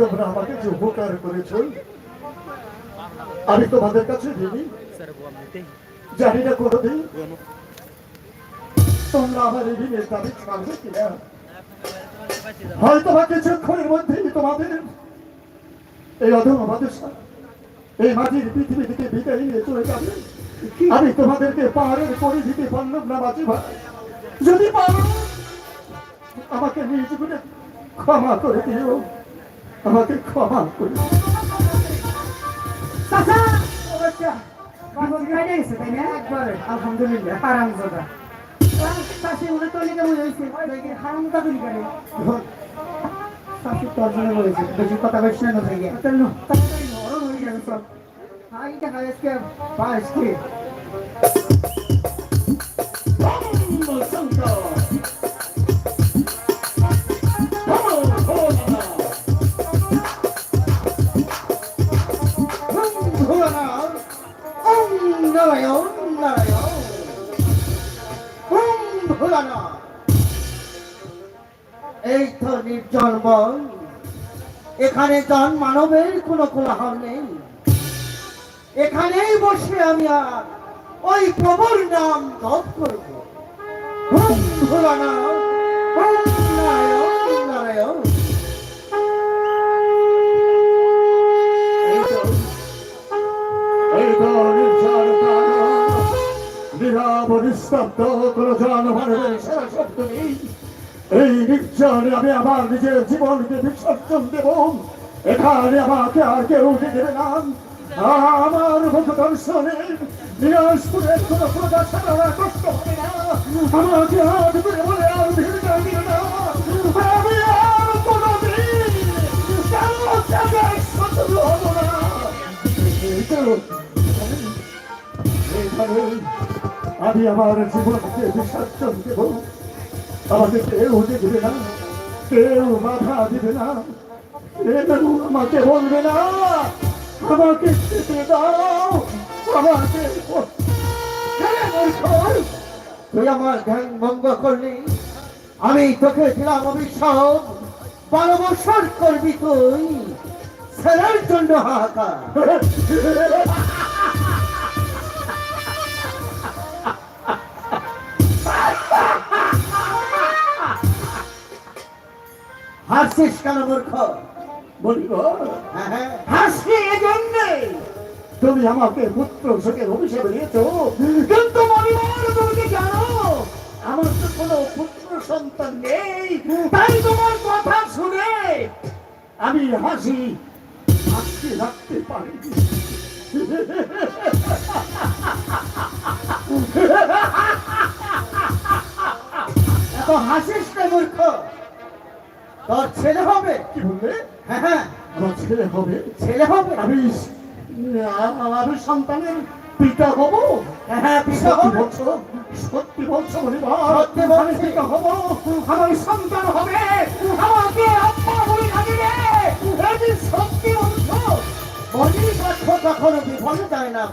তোমরা আমাকে যে উপকার করেছ আমি তোমাদের কাছে জানি না কোনোদিন। তোমরা আমার ঋণের দাবি ছাড়বে কিনা। হয়তো বা কিছুক্ষণের মধ্যেই তোমাদের এই অধম আমাদের এই মাটির পৃথিবী থেকে বিদায় নিয়ে চলে যাবে। আমি তোমাদেরকে পাহাড়ের করে দিতে পারলাম না মাঝি ভাই। যদি পারো আমাকে নিজ করে ক্ষমা করে দিও। আমাকে ক্ষমা করে আলহামদুলিল্লাহ হারাম জাদা চাষি উনি তো লিখে মনে হয়েছে হারাম লিখে চাষি তোর জন্য বলেছে। বেশি কথা না তাড়াতাড়ি নরম হয়ে সব। আজকে বা আজকে এই তো নির্জন বন এখানে জন মানবের কোনো কোলাহল নেই। এখানেই বসে আমি আর ওই প্রভুর নাম জপ করব। ভোলানাথ নিস্তব্ধ কোনো এই নির্জনে আমি আমার নিজের জীবনকে বিসর্জন দেব এখানে আমাকে আর কেউ দেবে না আমার মুখ দর্শনে দিনাজপুরের কোনো প্রকাশ সারা কষ্ট হবে না আমাকে হাত করে বলে আর ভিড় দিবে না আমি আর কারও জায়গায় শত্রু হব না আমি আমার জীবনকে বিসর্জন দেব আমাকে কেউ দেবে না, কেউ বাধা দিবে না, কেউ আমাকে বলবে না, আমাকে যেতে দাও, আমাকে তুই আমার ধ্যান ভঙ্গ করলি আমি তোকে দিলাম বারো বছর করবি তুই। ছেলের জন্য হাহাকার। হাসছিস কেন মূর্খ? বলিব হ্যাঁ হ্যাঁ হাসি এজন্যে। তুমি আমাকে পুত্র সুখের অভিশাপ দিয়েছ, কিন্তু তুমি জানো, আমার তো কোনো পুত্র সন্তান নেই। তাই তোমার কথা শুনে আমি হাসি আটকে রাখতে পারি এত হাসিস মূর্খ? তোর ছেলে হবে। কি বললে? হ্যাঁ হ্যাঁ। ছেলে হবে? ছেলে হবে। আমি আমি সন্তানের পিতা হব। হ্যাঁ হ্যাঁ পিতা সত্যি হবে। সত্যি বলছো মনিবার সত্যি বলছি। পিতা হব। আমার সন্তান হবে। আমাকে বলে সত্যি বলছো। পাঠ্য কখনো বিফলে যায় না।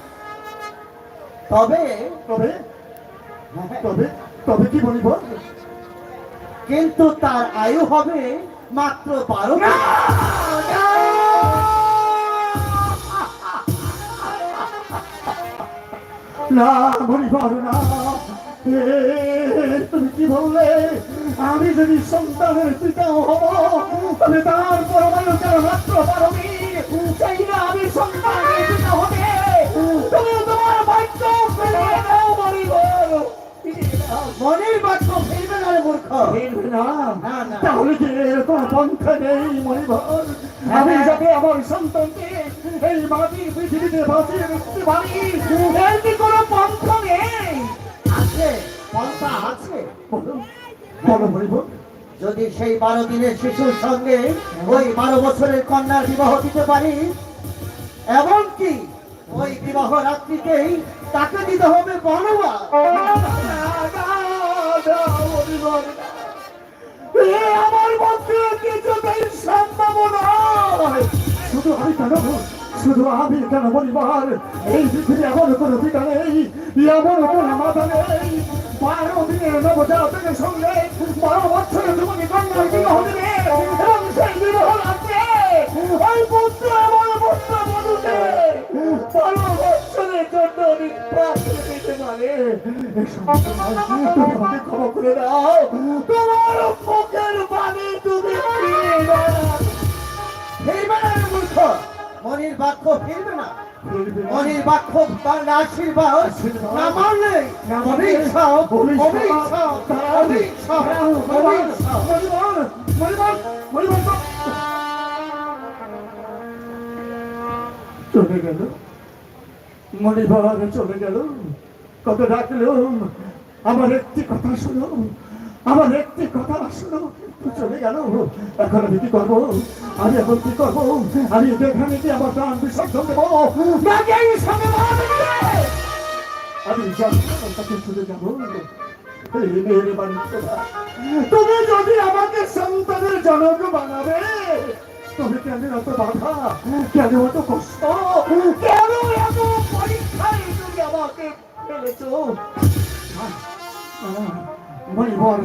তবে তবে? হ্যাঁ, হ্যাঁ, তবে? তবে কি বলিব? কিন্তু তার আয়ু হবে মাত্র বারো তুমি কি বললে? আমি যদি সন্তানের পিতা হব তবে তার পরমায়ুকার মাত্র বারো চাই না আমি সন্তানের তাহলে পন্থা নেই আমি যাতে আমার সন্তানকে এই পৃথিবীতে বাঁচিয়ে কোনো নেই আছে পন্থা আছে যদি সেই বারো দিনের শিশুর সঙ্গে ওই বারো বছরের কন্যার বিবাহ দিতে পারি, এমনকি ওই বিবাহ রাত্রিতেই তাকে দিতে হবে বনবা এ আমার পক্ষে কিছুতেই সম্ভব শুধু আমি কেন শুধু আমি কেন পরিবার এই পৃথিবী এমন কোনো পিতা নেই এমন কোনো মাতা নেই বারো দিনের নবজাতকের সঙ্গে বারো বছরের যুবতী কন্যার বিবাহ দেবে এবং সেই বিবাহ রাত্রে ওই পুত্র এবং পুত্র বধূকে বারো জন্য ক্ষমা করে দাও। তোমার মুখের পানি তুমি ফিরে দাও ফিরবে না মূর্খ। মনির বাক্য ফিরবে না। মনির বাক্য তার আশীর্বাদ। না মানলে অভিশাপ অভিশাপ অভিশাপ অভিশাপ চলে গেল। মণিবার চলে গেল। কত ডাকলুম, আমার একটি কথা শুনো, আমার একটি কথা শুনো চলে গেল। এখন আমি কি করব? আমি এখন কি করব? আমি যেখানে কি আমার প্রাণ বিসর্জন দেবো? আমি কাছে চলে যাব। তুমি যদি আমাকে সন্তানের জনক বানাবে তুমি কেন এত বাধা? কেন এত কষ্ট? আমাকে ফেলেছো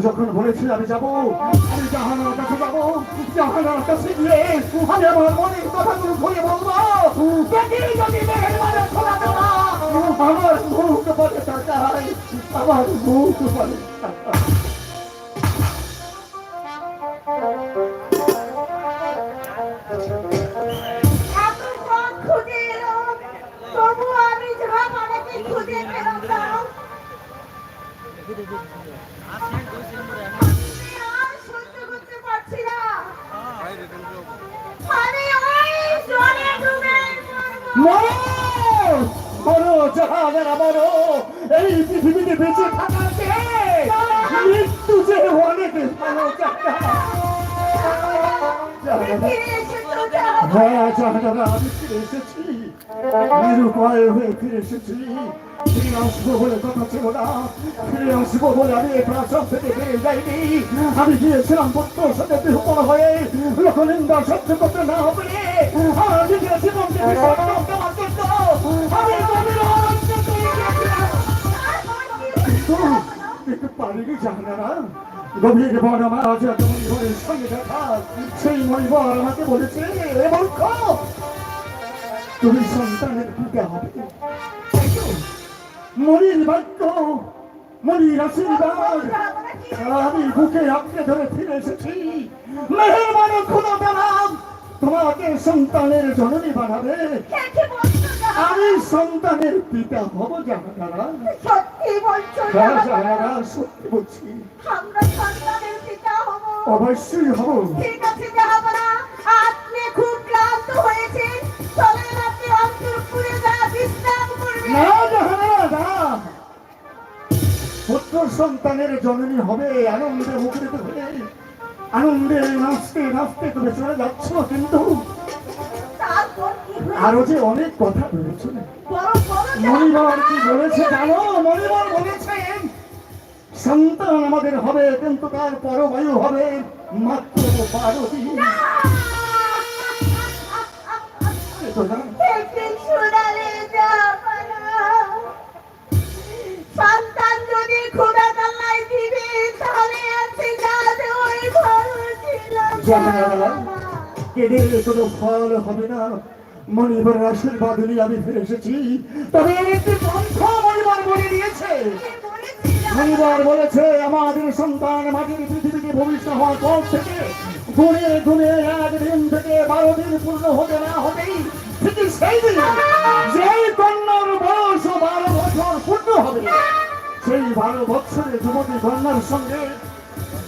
যখন বলেছি আমি যাব আমি জাহানার কাছে যাব জাহানার কাছে গিয়ে আমি আমার মনের কথাগুলো খুলে বলব খোলা দেওয়া আমার মুখ বলে তাকায় আমার মুখ পরে এসেছি। ফিরে আসব বলে কথা ছিল না। ফিরে আসব বলে আমি এই প্রাচক থেকে ফিরে যাইনি। আমি গিয়েছিলাম পুত্র সাথে বিহ্বল হয়ে। লোকনিন্দা সহ্য করতে না পেরে আমার নিজের জীবনকে আমি গভীর অরণ্যে চলে গিয়েছিলাম। কিন্তু একটু পারিনি জাহানারা গভীর বন আমার আজ এত সঙ্গে দেখা। সেই মনিবর আমাকে বলেছে এ মূর্খ তুমি সন্তানের পিতা হবে। মনির বাক্য মনির আশীর্বাদ আমি বুকে আঁকড়ে ধরে ফিরে এসেছি। মেহরবান খুদা পেলাম তোমাকে সন্তানের জননী বানাবে। আমি সন্তানের পিতা হব জাহানারা সত্যি বলছো হ্যাঁ সত্যি বলছি। আমরা সন্তানের পিতা হব। অবশ্যই হব। ঠিক আছে আপনি সন্তানের জননী হবে আনন্দে মুখরিত হয়ে আনন্দে নাচতে নাচতে তুমি চলে যাচ্ছ কিন্তু। আরও যে অনেক কথা বড় বড় কি বলেছে জানো? মণিবর বলেছেন সন্তান আমাদের হবে কিন্তু তার পরবায়ু হবে মাত্র বারো দিন। এ জানো। শোনালে যাহাবনা কেঁদে কোনো ফল হবে না মণিবরের আশীর্বাদ নিয়ে আমি ফিরে এসেছি তবে একটি পন্থ মণিবর বলে দিয়েছে মণিবর বলেছে আমাদের সন্তান মাটির পৃথিবীতে ভবিষ্য হওয়ার পর থেকে গুণে গুণে একদিন থেকে বারো দিন পূর্ণ হতে না হতেই ঠিক সেই দিন যেই কন্যার বয়স বারো বছর হবে সেই বারো বছরের যুবতী কন্যার সঙ্গে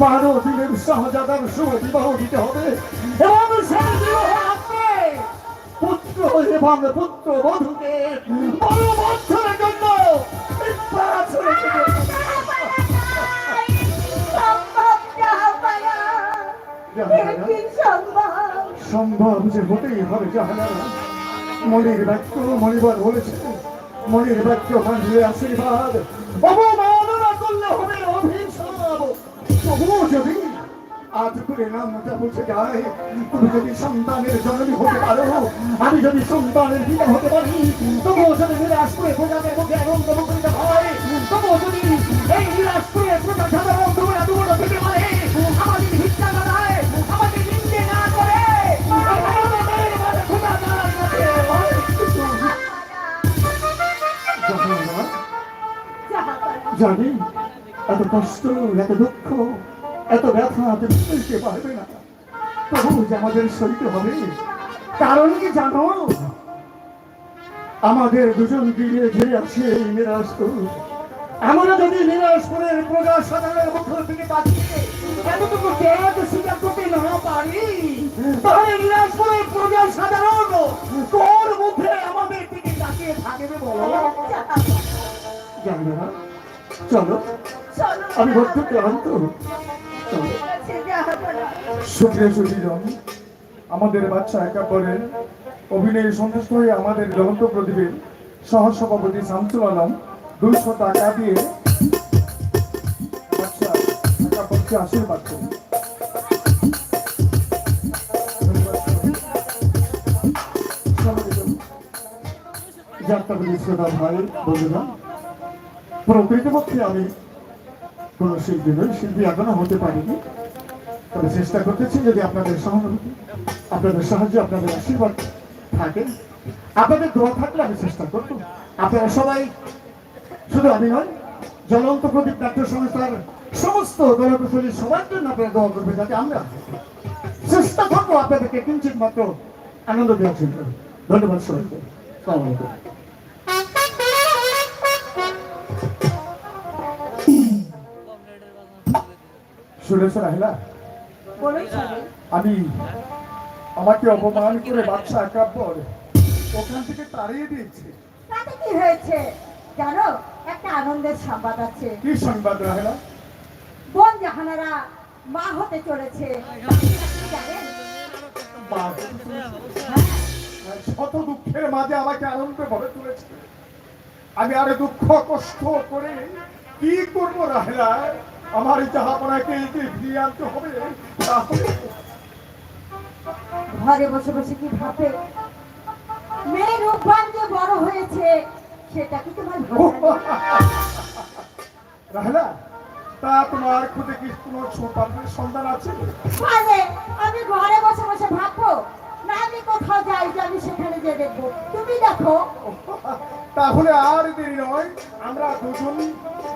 বারো দিনের সহজাদার শুভ বিবাহ দিতে হবে এবং সেই বিবাহ রাত্রে পুত্র এবং পুত্র বধূকে বছরের জন্য সম্ভব যে হতেই হবে জাহানারা মনির বাক্য মনিবার বলেছে মনির বাক্য মানলে আশীর্বাদ আজ করে নামটা বুঝে যায়। তুমি যদি সন্তানের জননী হতে পারো আমি যদি সন্তানের পিতা হতে পারি তবুও যদি নিরাশ করে বোঝাতে মুখে আনন্দ মুখরিত হয় তবুও যদি এই বিলাসপুরে প্রজা সাধারণ আমাদের ভিক্ষা না দেয় আমাদের নিন্দে না করে জানি এত কষ্ট এত দুঃখ এত ব্যথা তুমি সইতে পারবে না তবু যে আমাদের সইতে হবে কারণ কি জানো? আমাদের দুজন দিকে ঘিরে আছে এই নিরাজপুর আমরা যদি নিরাজপুরের প্রজা সাধারণের মুখ থেকে তাকিয়ে এতটুকু ত্যাগ স্বীকার করতে না পারি তাহলে নিরাজপুরের প্রজা সাধারণ তোর মুখে আমাদের দিকে তাকিয়ে থাকবে বলো? জানবে না। চলো। আমি বড্ড ক্লান্ত সুপ্রিয় সুধীরন আমাদের বাচ্চা একাপরের অভিনয়ে সন্তুষ্ট হয়ে আমাদের জ্বলন্ত প্রদীপের সহসভাপতি শামসুল আলম দুইশো টাকা দিয়ে আশীর্বাদ করুন। প্রকৃতপক্ষে আমি কোন শিল্পী নই, শিল্পী এখনও হতে পারিনি। তবে চেষ্টা করতেছি যদি আপনাদের সহানুভূতি, আপনাদের সাহায্য, আপনাদের আশীর্বাদ থাকে। আপনাদের দোয়া থাকলে আমি চেষ্টা করব। আপনারা সবাই শুধু আমি নয়, জ্বলন্ত প্রদীপ নাট্য সংস্থার সমস্ত দলকুশলী সবার জন্য আপনারা দোয়া করবেন যাতে আমরা চেষ্টা করব আপনাদেরকে কিঞ্চিত মাত্র আনন্দ দেওয়ার জন্য। ধন্যবাদ সবাইকে। সালাম আলাইকুম। শুনেছ রাহিলা বলুন স্বামী আমি আমাকে অপমান করে বাচ্চা একাপর ওখান থেকে তাড়িয়ে দিয়েছে। তাতে কি হয়েছে? জানো একটা আনন্দের সংবাদ আছে। কি সংবাদ রাহেলা? বোন জাহানারা মা হতে চলেছে। শত দুঃখের মাঝে আমাকে আনন্দে ভরে তুলেছে। আমি আরে দুঃখ কষ্ট করে কি করব রাহেলা? আমার জাহাপনাকে ফিরিয়ে আনতে হবে? ঘরে বসে বসে কি ভাবে? মেয়ে রূপবান যে বড় হয়েছে সেটা কি তোমার? রাহেলা তা তোমার খুঁজে কি কোনো সন্ধান আছে? মানে আমি ঘরে বসে বসে ভাববো না আমি কোথাও যাই যে আমি সেখানে যে দেখব। তুমি দেখো। তাহলে আর দেরি নয় আমরা দুজন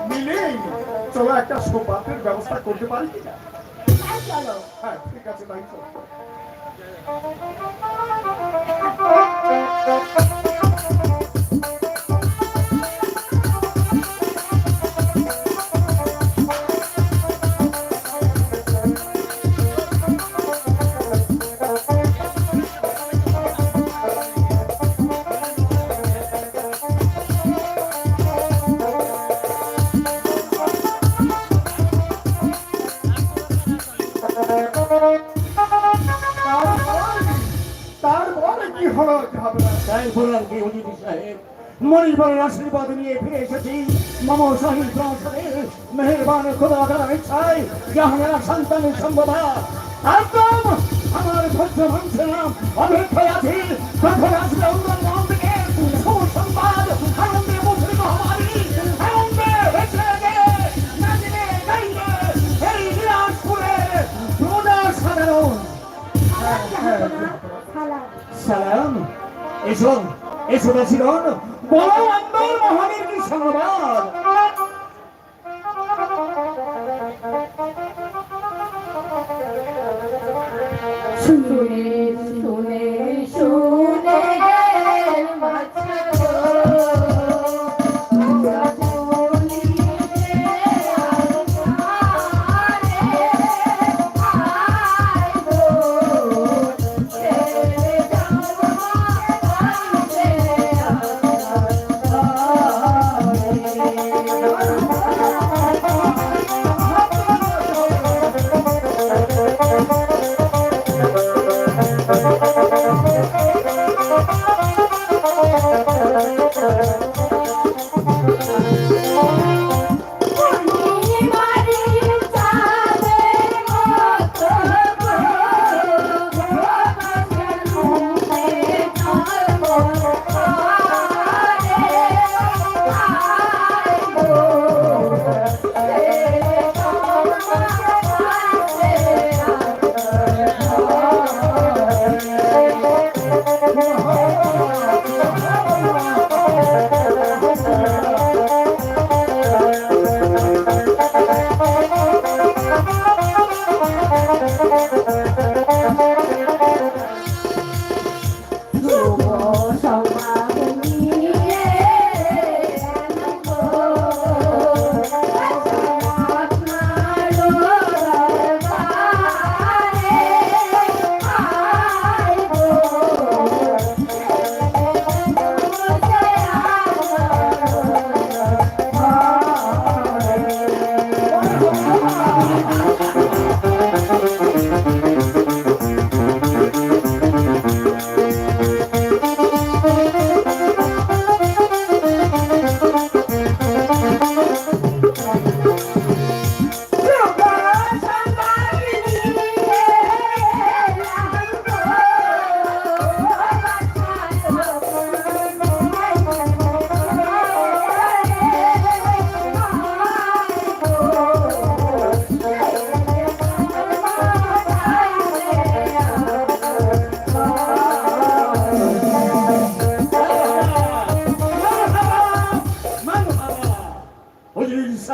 মিলেই চলো একটা সোপাতের ব্যবস্থা করতে পারি কিনা তাই চলো। হ্যাঁ ঠিক আছে তাই চলো তারপরে কি হলো হবে তাই বললাম কি অতিথি সাহেব মনির বলের আশীর্বাদ নিয়ে ফিরে এসেছি মম শহীদ সংসদে মেহরবান খোদা তার ইচ্ছায় জাহানারা সন্তানের সম্ভবা একদম আমার ধৈর্য ভাঙছে না অপেক্ষায় আছি কখন আসবে উত্তর সালাম সালাম এসো এসো বাসিগণ বলো আন্দোল মহাবীর কি সংবাদ শুনে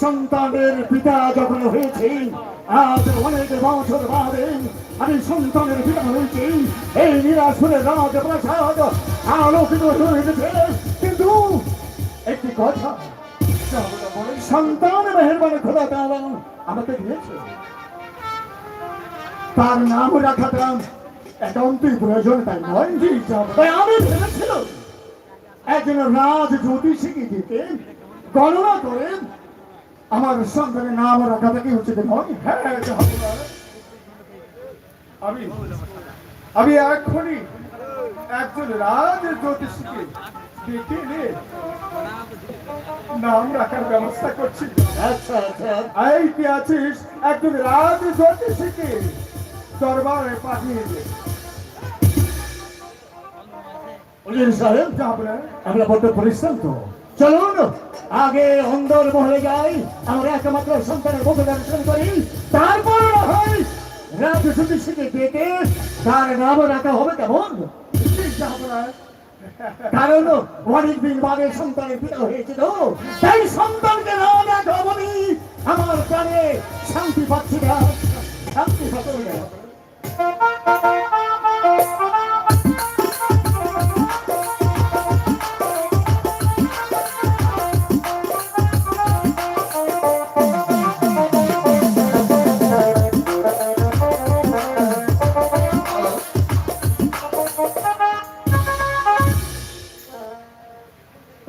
সন্তানের পিতা যখন হয়েছে, আজ অনেক বছর বাদে আমি সন্তানের পিতা হয়েছি। এই নিরাশুরের রাজ প্রাসাদ আলোকিত হয়ে গেছে। কিন্তু একটি কথা। সন্তান মেহরবানি খোদা তাআলা আমাকে দিয়েছে। তার নাম রাখাটা একান্তই প্রয়োজন তাই নয় আমি ভেবেছিলাম একজন রাজ জ্যোতিষীকে দিতে গণনা করে আমার সন্তানের নাম রাখাটা কি উচিত নয় হ্যাঁ, আমি আমি এখনই একজন রাজ জ্যোতিষীকে ডেকে এনে নাম রাখার ব্যবস্থা করছি। আচ্ছা আচ্ছা। এই কি আছিস একজন রাজ জ্যোতিষীকে দরবারে পাঠিয়ে দে। আমরা বড্ড পরিশ্রান্ত চলুন, আগে অন্দর মহলে যাই। আমরা একমাত্র সন্তানের মুখে দর্শন করি। তারপর হয় রাজ জ্যোতিষীকে ডেকে তার নাম রাখা হবে কেমন। কারণ অনেক দিন বাদে সন্তানের পিতা হয়েছে তো তাই সন্তানকে না দেখা বলি আমার প্রাণে শান্তি পাচ্ছি না। শান্তি পাচ্ছি না।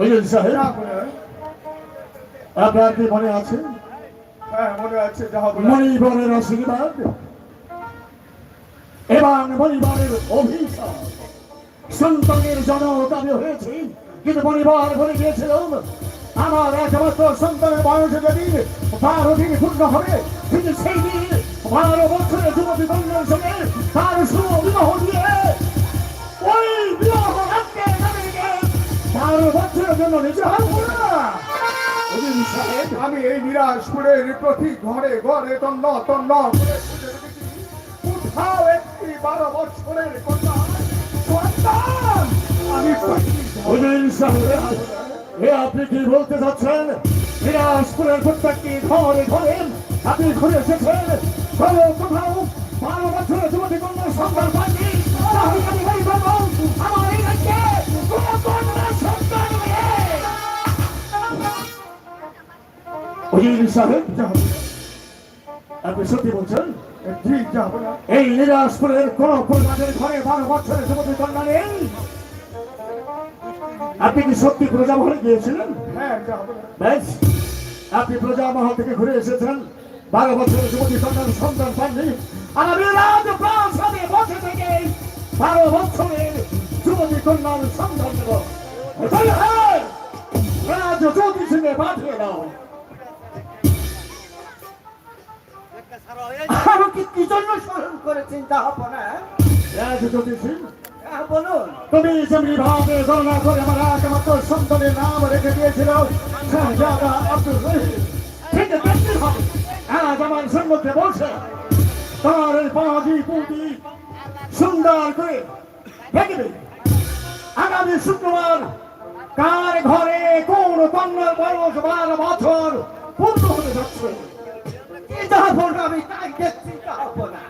বুঝলেন সাহেব? যাহাপনা। আপনার কি মনে আছে? হ্যাঁ। মণিবরের আশীর্বাদ। এবং মণিবরের অভিশাপ সন্তানের জনকামী হয়েছে কিন্তু মণিবার বলে গিয়েছিলাম। আমার একমাত্র সন্তানের বয়স যেদিন বারো দিন পূর্ণ হবে ঠিক সেই দিন বারো বছরের যুবতী কন্যার সঙ্গে তার শুভ বিবাহ দিয়ে ওই বিবাহ রাখতে বারো বছরের জন্য নিজে হারবো না। আমি এই নিরাশপুরের প্রতি ঘরে ঘরে তন্ন তন্ন। কোথাও একটি বারো বছরের কন্যা আমি এ আপনি কি বলতে চাচ্ছেন? দিনাজপুরের প্রত্যেকটি ঘরে ঘরে আপনি ঘুরে এসেছেন। কোনো কোথাও বারো বছরের যুবতী কন্যার সন্তান সাহেব আপনি সত্যি বলছেন। এই নিরাজপুরের কোন পরিবারের ঘরে বারো বছরের যুবতী কন্যা নেই? আপনি কি সত্যি প্রজামহলে গিয়েছিলেন? হ্যাঁ যাহাপনা। বেশ আপনি প্রজামহল থেকে ঘুরে এসেছেন। বারো বছরের যুবতী সন্তান সন্তান পাননি। আর আমি রাজপ্রাসাদে বসে থেকে বারো বছরের যুবতী কন্যার সন্তান দেব। তাই রাজ জ্যোতিষীকে পাঠিয়ে দাও। আমাকে কি জন্য তুমি ভাবে গণনা করে আমার একমাত্র রেখে দিয়েছিল শাহজাদা আব্দুল রহিম ঠিক তার পাঁচি পুঁটি সুন্দর করে দেখবে আগামী শুক্রবার কার ঘরে কোন কন্যার বয়স বারো বছর পূর্ণ হতে যাচ্ছে? কি যাব না আমি তাই দেখছি যাব না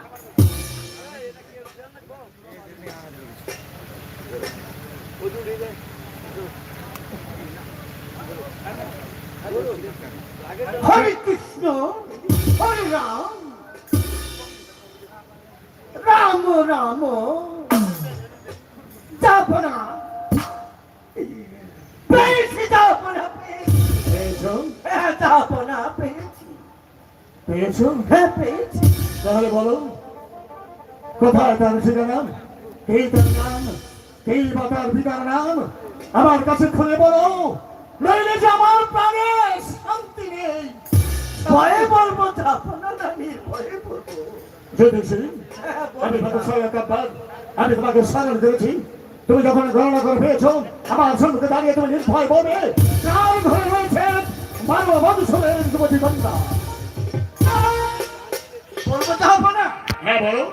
হরে কৃষ্ণ হরে রাম রাম রাম যাব না পেয়েছ? হ্যাঁ পেয়েছি। তাহলে বলো কোথায় তার ঠিকানা? এই তার নাম? এই বা তার পিতার নাম? আমার কাছে খুলে বলো। নইলে যে আমার প্রাণে শান্তি নেই। ভয়ে বলব যাব আমি ভয়ে বলব। যদি হ্যাঁ, আমি তোমাকে একাব্বার আমি তোমাকে স্মরণ করেছি। তুমি যখন গণনা করে পেয়েছ আমার সম্মুখে দাঁড়িয়ে তুমি নির্ভয় বলবে কার ঘরে রয়েছে বারো বছরের যুবতী কন্যা বলব হবে না। হ্যাঁ বলো।